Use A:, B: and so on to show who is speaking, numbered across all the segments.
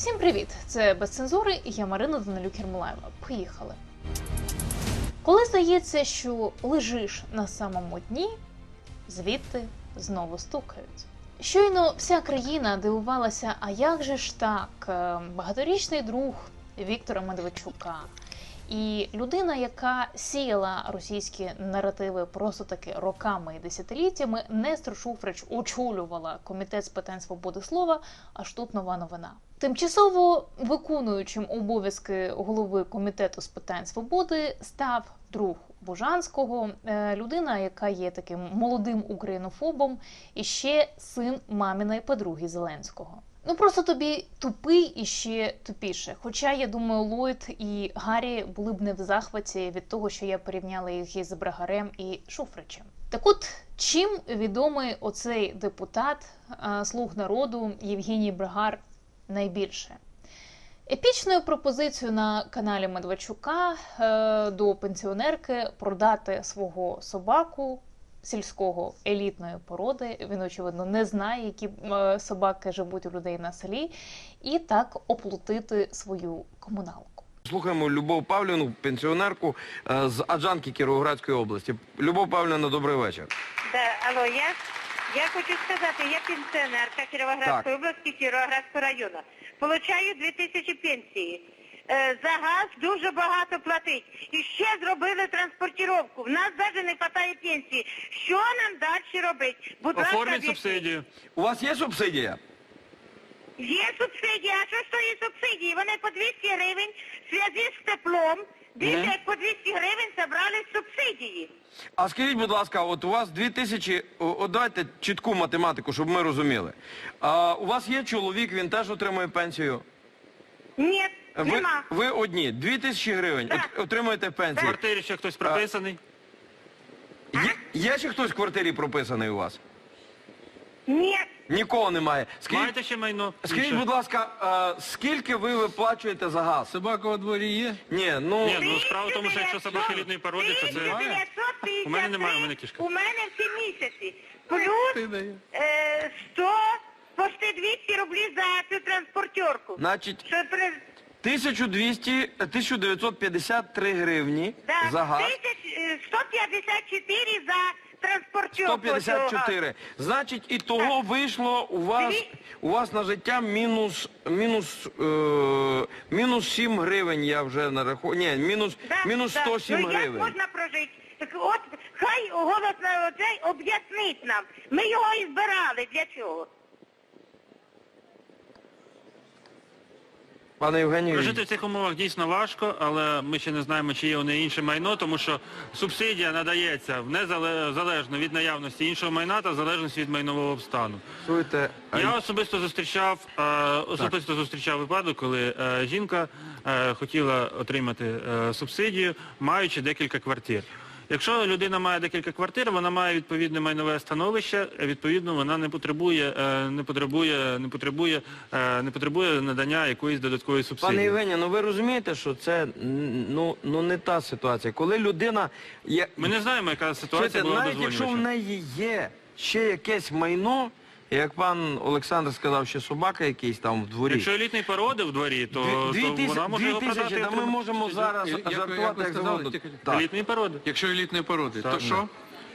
A: Всім привіт! Це без цензури. і Я Марина Данилюк Ермолаєва. Поїхали. Коли здається, що лежиш на самому дні, звідти знову стукають. Щойно вся країна дивувалася, а як же ж так, Е, багаторічний друг Віктора Медведчука і людина, яка сіяла російські наративи просто таки роками і десятиліттями, Нестор Шуфрич очолювала комітет з питань свободи слова. Аж тут нова новина. Тимчасово виконуючим обов'язки голови комітету з питань свободи став друг Бужанського, е, людина, яка є таким молодим українофобом, і ще син маміної подруги Зеленського. Ну просто тобі тупий і ще тупіше. Хоча я думаю, Ллойд і Гаррі були б не в захваті від того, що я порівняла їх із Брагарем і Шуфричем. Так от чим відомий оцей депутат е, слуг народу Євгеній Брагар найбільше? Епічною пропозицією на каналі Медведчука е, до пенсіонерки продати свого собаку сільського елітної породи. Він очевидно не знає, які е, собаки живуть у людей на селі, і так оплатити свою комуналку.
B: Слухаємо Любов Павлівну, пенсіонерку е, з Аджанки Кіровоградської області. Любов Павлівна, добрий вечір.
C: Да, алло, я, я хочу сказати, я пенсіонерка Кіровоградської області, Кіровоградського району. Получаю 2000 пенсії. Е, За газ дуже багато платить. І ще зробили транспортировку. В нас навіть не вистачає пенсії. Що нам далі робити? Будь
D: Оформіть субсидію.
B: У вас є субсидія?
C: Є субсидії, а що ж то є субсидії? Вони по 200 гривень в зв'язку з теплом. Дивіться,
D: Мгм.
C: як по 200 гривень забрали субсидії.
B: А скажіть, будь ласка, от у вас 2000, о, от давайте чітку математику, щоб ми розуміли. А, у вас є чоловік, він теж отримує пенсію.
C: Ні,
B: Ви,
C: нема.
B: ви одні, 2000 гривень
C: Так.
B: от- отримуєте
D: В
B: пенсію.
D: квартирі ще хтось прописаний.
B: Є, є ще хтось в квартирі прописаний у вас?
C: Ні.
B: Нікого немає. Скажіть,
D: Маєте ще майно?
B: скажіть будь ласка, а, скільки ви виплачуєте за газ?
E: Собака во дворі є?
B: Ні, ну...
D: Ні, ну справа в тому, що якщо собака літньої породи, то це...
C: 1953
D: У мене немає, у мене кішка.
C: У мене всі місяці. Плюс е, 100, почти 200 рублів за цю транспортерку.
B: Значить,
C: Що при...
B: 1200, 1953 гривні
C: Да,
B: за газ.
C: е, 154 за транспортерку.
B: 154. Значить, і того вийшло у вас
C: Дві-
B: у вас на життя мінус мінус е, мінус 7 гривень. Я вже нарахую. Ні, мінус
C: Да,
B: мінус
C: да.
B: 107
C: ну, як
B: гривень.
C: можна прожити? Так от хай голос на оцей об'яснить нам. Ми його і збирали. Для чого?
B: Пане Євгенію,
D: Прожити в цих умовах дійсно важко, але ми ще не знаємо, чи є у неї інше майно, тому що субсидія надається в незале- залежно від наявності іншого майна та в залежності від майнового стану.
B: чуєте, а
D: Я особисто зустрічав е, особисто зустрічав випадок, коли е, жінка е, хотіла отримати е, субсидію, маючи декілька квартир. Якщо людина має декілька квартир, вона має відповідне майнове становище. е, Відповідно, вона не потребує, е, не потребує, не потребує, е, не потребує надання якоїсь додаткової субсидії.
B: Пане Євгенія, ну ви розумієте, що це ну, ну не та ситуація. Коли людина є.
D: Ми не знаємо, яка ситуація
B: Чуєте,
D: була
B: навіть якщо в неї є ще якесь майно, як пан Олександр сказав, що собака якийсь там в дворі.
D: Якщо елітний породи в дворі, то,
B: Дві- дві
D: то
B: тисячі-
D: вона може
B: дві
D: його продати.
B: тисячі, та ми
D: отримати
B: можемо зараз
E: Як ви- як ви
B: жартувати, як
E: сказали,
B: завгодно.
E: тільки-
B: Так.
D: Елітної породи.
E: Якщо елітної породи,
D: Так,
E: то що?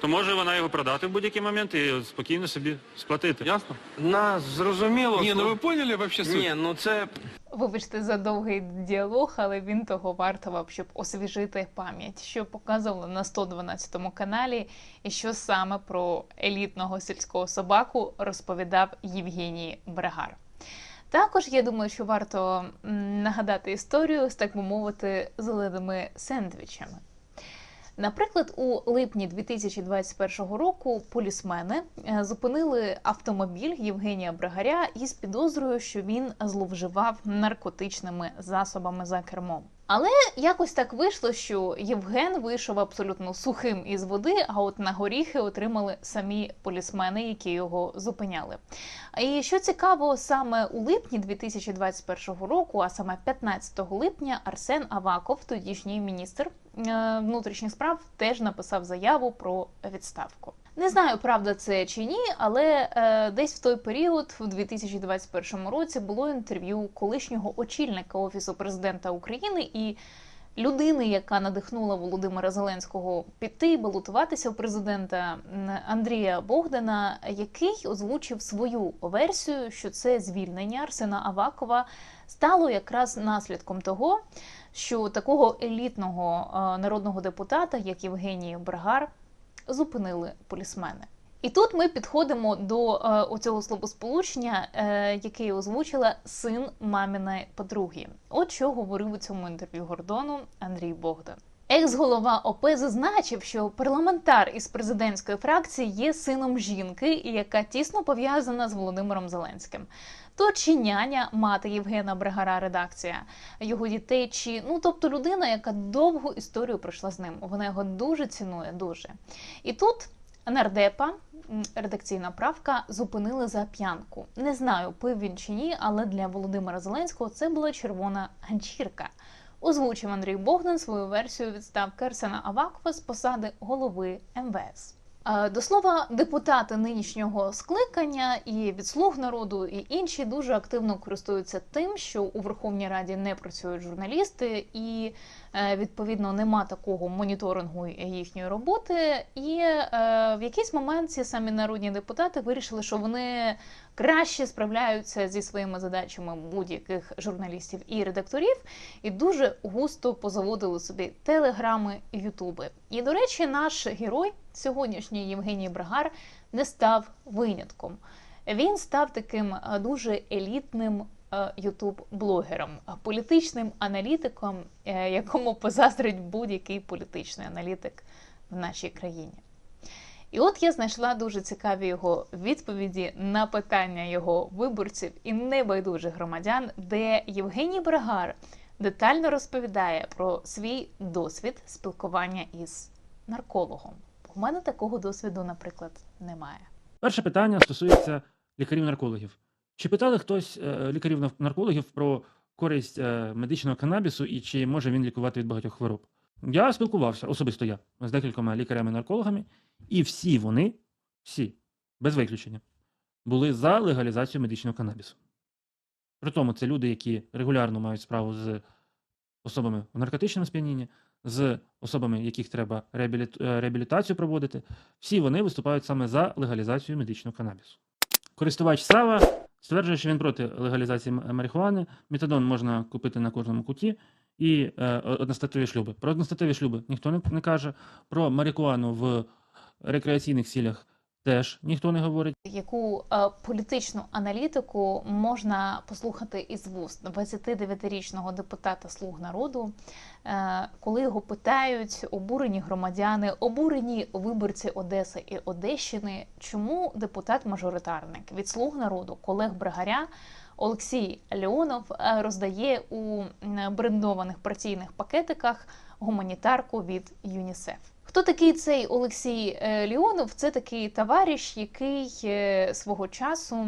D: То може вона його продати в будь-який момент і спокійно собі сплатити.
E: Ясно?
B: Нас зрозуміло.
E: Ні, ну ви поняли вообще суть?
B: Ні, ну це
A: Вибачте за довгий діалог, але він того вартував, щоб освіжити пам'ять, що показували на 112 каналі, і що саме про елітного сільського собаку розповідав Євгеній Брагар. Також я думаю, що варто нагадати історію з так би мовити зеленими сендвічами. Наприклад, у липні 2021 року полісмени е, зупинили автомобіль Євгенія Брагаря із підозрою, що він зловживав наркотичними засобами за кермом. Але якось так вийшло, що Євген вийшов абсолютно сухим із води, а от на горіхи отримали самі полісмени, які його зупиняли. І що цікаво, саме у липні 2021 року, а саме 15 липня, Арсен Аваков, тодішній міністр внутрішніх справ, теж написав заяву про відставку. Не знаю, правда це чи ні, але е, десь в той період, в 2021 році, було інтерв'ю колишнього очільника Офісу президента України і людини, яка надихнула Володимира Зеленського піти балотуватися в президента Андрія Богдана, який озвучив свою версію, що це звільнення Арсена Авакова стало якраз наслідком того, що такого елітного е, народного депутата, як Євгеній Брагар, зупинили полісмени. І тут ми підходимо до е, оцього словосполучення, е, яке озвучила син маминої подруги. От що говорив у цьому інтерв'ю Гордону Андрій Богдан. Екс-голова ОП зазначив, що парламентар із президентської фракції є сином жінки, яка тісно пов'язана з Володимиром Зеленським. То чи няня мати Євгена Бригара, редакція його дітей, чи ну тобто людина, яка довгу історію пройшла з ним. Вона його дуже цінує, дуже. І тут нардепа, редакційна правка, зупинили за п'янку. Не знаю, пив він чи ні, але для Володимира Зеленського це була червона ганчірка. Озвучив Андрій Богдан свою версію відставки Арсена Авакова з посади голови МВС. Е, До слова, депутати нинішнього скликання і від слуг народу, і інші дуже активно користуються тим, що у Верховній Раді не працюють журналісти, і е, відповідно нема такого моніторингу їхньої роботи. І е, в якийсь момент ці самі народні депутати вирішили, що вони краще справляються зі своїми задачами будь-яких журналістів і редакторів, і дуже густо позаводили собі телеграми ютуби. І до речі, наш герой сьогоднішній Євгеній Брагар не став винятком. Він став таким е, дуже елітним ютуб-блогером, політичним аналітиком, е, якому позаздрить будь-який політичний аналітик в нашій країні. І от я знайшла дуже цікаві його відповіді на питання його виборців і небайдужих громадян, де Євгеній Брагар детально розповідає про свій досвід спілкування із наркологом. У мене такого досвіду, наприклад, немає.
F: Перше питання стосується лікарів-наркологів. Чи питали хтось е, лікарів-наркологів про користь е, медичного канабісу і чи може він лікувати від багатьох хвороб? Я спілкувався, особисто я, з декількома лікарями-наркологами, і всі вони, всі, без виключення, були за легалізацію медичного канабісу. При тому це люди, які регулярно мають справу з особами в наркотичному сп'янінні, з особами, яких треба е, реабілітацію проводити. Всі вони виступають саме за легалізацію медичного канабісу. Користувач Сава стверджує, що він проти легалізації марихуани. Метадон можна купити на кожному куті. І е, одностатеві шлюби. Про одностатеві шлюби ніхто не, не каже. Про марихуану в рекреаційних цілях теж ніхто не говорить.
A: Яку е, політичну аналітику можна послухати із вуст 29-річного депутата Слуг народу, е, коли його питають обурені громадяни, обурені виборці Одеси і Одещини, чому депутат-мажоритарник від слуг народу Колег Бригаря Олексій Леонов е, роздає у брендованих партійних пакетиках гуманітарку від ЮНІСЕФ. Хто такий цей Олексій е, Леонов? Це такий товариш, який е, свого часу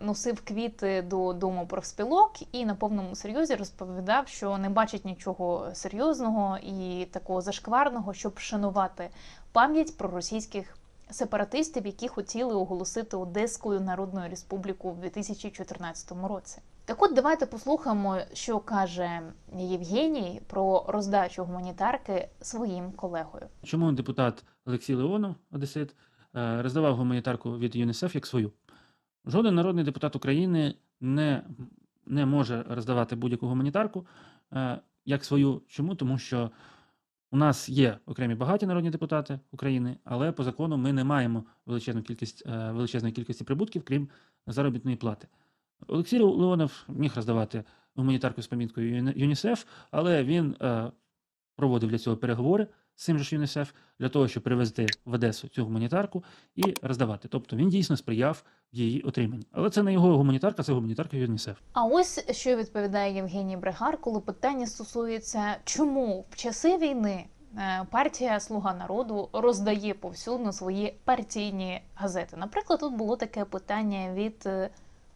A: носив квіти до дому профспілок і на повному серйозі розповідав, що не бачить нічого серйозного і такого зашкварного, щоб вшанувати пам'ять про російських сепаратистів, які хотіли оголосити Одеською Народною Республіку в 2014 році. Так от давайте послухаємо, що каже Євгеній про роздачу гуманітарки своїм колегою.
F: Чому депутат Олексій Леонов, Одесит, е, роздавав гуманітарку від ЮНІСЕФ як свою? Жоден народний депутат України не, не може роздавати будь-яку гуманітарку е, як свою. Чому? Тому що у нас є окремі багаті народні депутати України, але по закону ми не маємо величезну кількість, е, величезної кількості прибутків, крім заробітної плати. Олексій Леонов міг роздавати гуманітарку з поміткою ЮН- ЮНІСЕФ, але він е, проводив для цього переговори з цим же ж ЮНІСЕФ для того, щоб привезти в Одесу цю гуманітарку і роздавати. Тобто він дійсно сприяв її отриманні. Але це не його гуманітарка, це гуманітарка ЮНІСЕФ.
A: А ось що відповідає Євгеній Бригар, коли питання стосується, чому в часи війни е, партія Слуга народу роздає повсюдно свої партійні газети. Наприклад, тут було таке питання від е,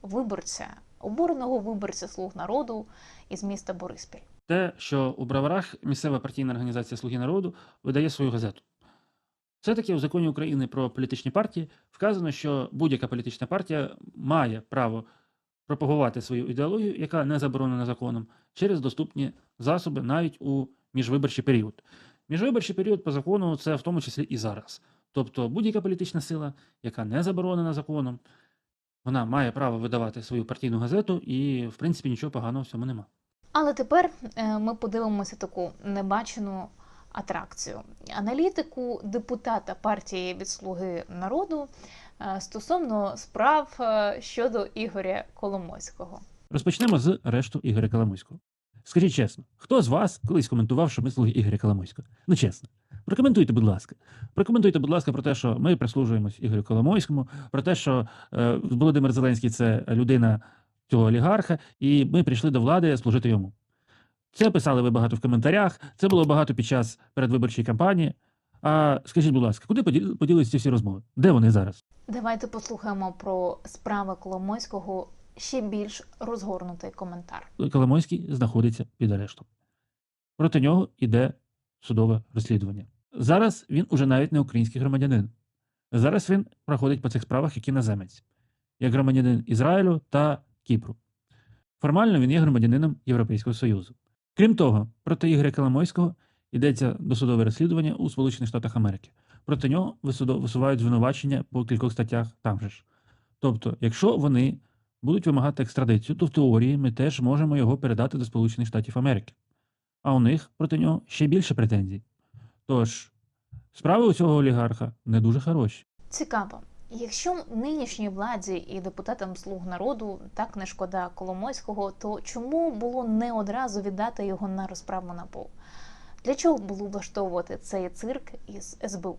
A: виборця, обуреного виборця Слуг народу із міста Бориспіль.
F: Те, що у Браварах місцева партійна організація Слуги народу видає свою газету. Все-таки в законі України про політичні партії вказано, що будь-яка політична партія має право пропагувати свою ідеологію, яка не заборонена законом, через доступні засоби навіть у міжвиборчий період. Міжвиборчий період по закону це в тому числі і зараз. Тобто будь-яка політична сила, яка не заборонена законом, вона має право видавати свою партійну газету, і, в принципі, нічого поганого в цьому нема.
A: Але тепер е, ми подивимося таку небачену атракцію. Аналітику депутата партії від Слуги народу е, стосовно справ е, щодо Ігоря Коломойського.
F: Розпочнемо з арешту Ігоря Коломойського. Скажіть чесно, хто з вас колись коментував, що ми слуги Ігоря Коломойського? Ну чесно. Прокоментуйте, будь ласка. Прокоментуйте, будь ласка, про те, що ми прислужуємось Ігорю Коломойському, про те, що е, Володимир Зеленський це людина цього олігарха, і ми прийшли до влади служити йому. Це писали ви багато в коментарях, це було багато під час передвиборчої кампанії. А скажіть, будь ласка, куди поді- поділись ці всі розмови? Де вони зараз?
A: Давайте послухаємо про справи Коломойського ще більш розгорнутий коментар.
F: Коломойський знаходиться під арештом. Проти нього йде судове розслідування. Зараз він уже навіть не український громадянин. Зараз він проходить по цих справах як іноземець, як громадянин Ізраїлю та Кіпру. Формально він є громадянином Європейського Союзу. Крім того, проти Ігоря Коломойського йдеться досудове розслідування у Сполучених Штатах Америки. Проти нього висувають звинувачення по кількох статтях там же ж. Тобто, якщо вони будуть вимагати екстрадицію, то в теорії ми теж можемо його передати до Сполучених Штатів Америки. А у них проти нього ще більше претензій. Тож, справи у цього олігарха не дуже хороші.
A: Цікаво. Якщо нинішній владі і депутатам слуг народу так не шкода Коломойського, то чому було не одразу віддати його на розправу НАБУ? Для чого було влаштовувати цей цирк із СБУ?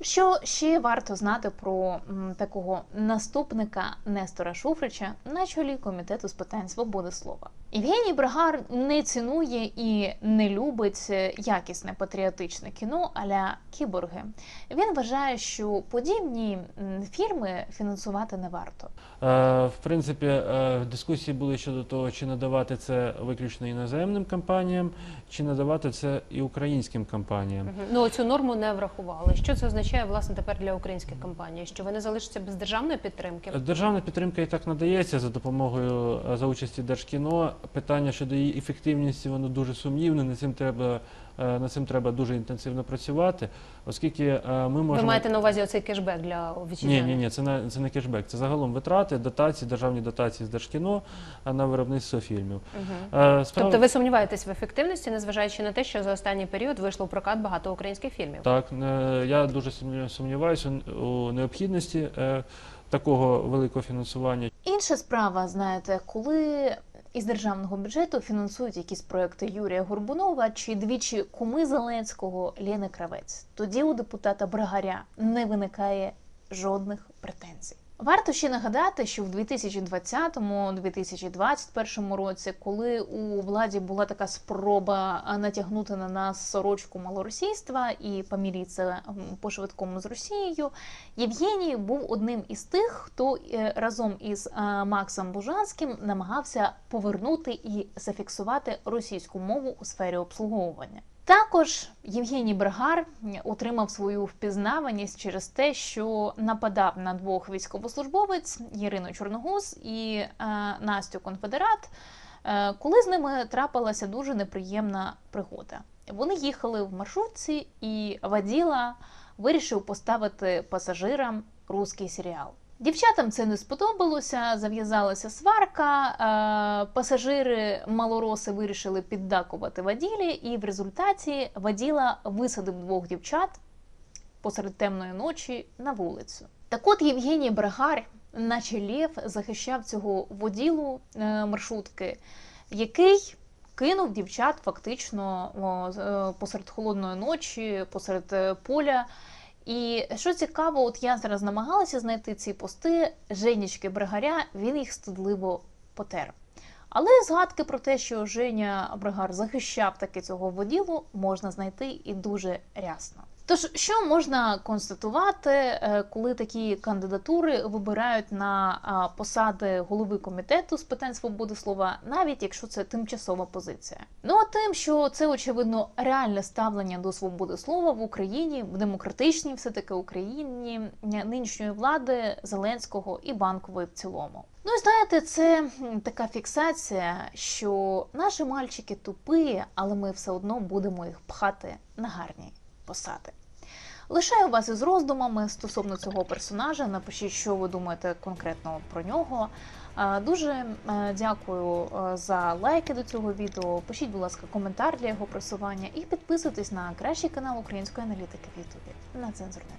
A: Що ще варто знати про м, такого наступника Нестора Шуфрича на чолі комітету з питань свободи слова? Євгеній Брагар не цінує і не любить е, якісне патріотичне кіно аля кіборги. Він вважає, що подібні м, фільми фінансувати не варто.
F: Е, В принципі, е, дискусії були щодо того, чи надавати це виключно іноземним компаніям, чи надавати це і українським компаніям.
G: Ну цю норму не врахували. Що це означає власне тепер для українських компаній? Що вони залишаться без державної підтримки?
F: Державна підтримка і так надається за допомогою е, за участі Держкіно. Питання щодо її ефективності воно дуже сумнівне. Над цим треба е, над цим треба дуже інтенсивно працювати, оскільки е, ми можемо
G: Ви маєте на увазі оцей кешбек для
F: ні,
G: вітчизняних?
F: ні, ні, це не це не кешбек. Це загалом витрати, дотації, державні дотації з Держкіно на виробництво фільмів.
G: Мгм.
F: Е, справа-
G: Тобто ви сумніваєтесь в ефективності, незважаючи на те, що за останній період вийшло в прокат багато українських фільмів?
F: Так, е, я дуже сумніваюся у необхідності е, такого великого фінансування.
A: Інша справа, знаєте, коли із державного бюджету фінансують якісь проекти Юрія Горбунова чи двічі куми Зеленського Лєни Кравець, тоді у депутата Брагаря не виникає жодних претензій. Варто ще нагадати, що в 2020-2021 році, коли у владі була така спроба натягнути на нас сорочку малоросійства і поміритися м, по швидкому з Росією, Євгеній був одним із тих, хто е, разом із Максом Бужанським намагався повернути і зафіксувати російську мову у сфері обслуговування. Також Євгеній Брагар отримав свою впізнаваність через те, що нападав на двох військовослужбовець Ірину Чорногуз і е, Настю Конфедерат, е, коли з ними трапилася дуже неприємна пригода. Вони їхали в маршрутці, і воділа вирішив поставити пасажирам русський серіал. Дівчатам це не сподобалося, зав'язалася сварка. Е, пасажири малороси вирішили піддакувати воділі, і в результаті воділа висадив двох дівчат посеред темної ночі на вулицю. Так от Євгеній Брагар, наче Лєв, захищав цього воділу е, маршрутки, який кинув дівчат фактично е, посеред холодної ночі, посеред поля. І що цікаво, от я зараз намагалася знайти ці пости Женічки Бригаря, він їх стидливо потер. Але згадки про те, що Женя Бригар захищав таки цього воділу, можна знайти і дуже рясно. Тож, що можна констатувати, е, коли такі кандидатури вибирають на посади голови комітету з питань свободи слова, навіть якщо це тимчасова позиція? Ну а тим, що це очевидно реальне ставлення до свободи слова в Україні, в демократичній все таки Україні нинішньої влади Зеленського і банкової в цілому. Ну знаєте, це така фіксація, що наші мальчики тупі, але ми все одно будемо їх пхати на гарні посади. Лишаю вас із роздумами стосовно цього персонажа. Напишіть, що ви думаєте конкретно про нього. Е, Дуже е, дякую е, за лайки до цього відео. Пишіть, будь ласка, коментар для його просування і підписуйтесь на кращий канал української аналітики в Ютубі на цензурне.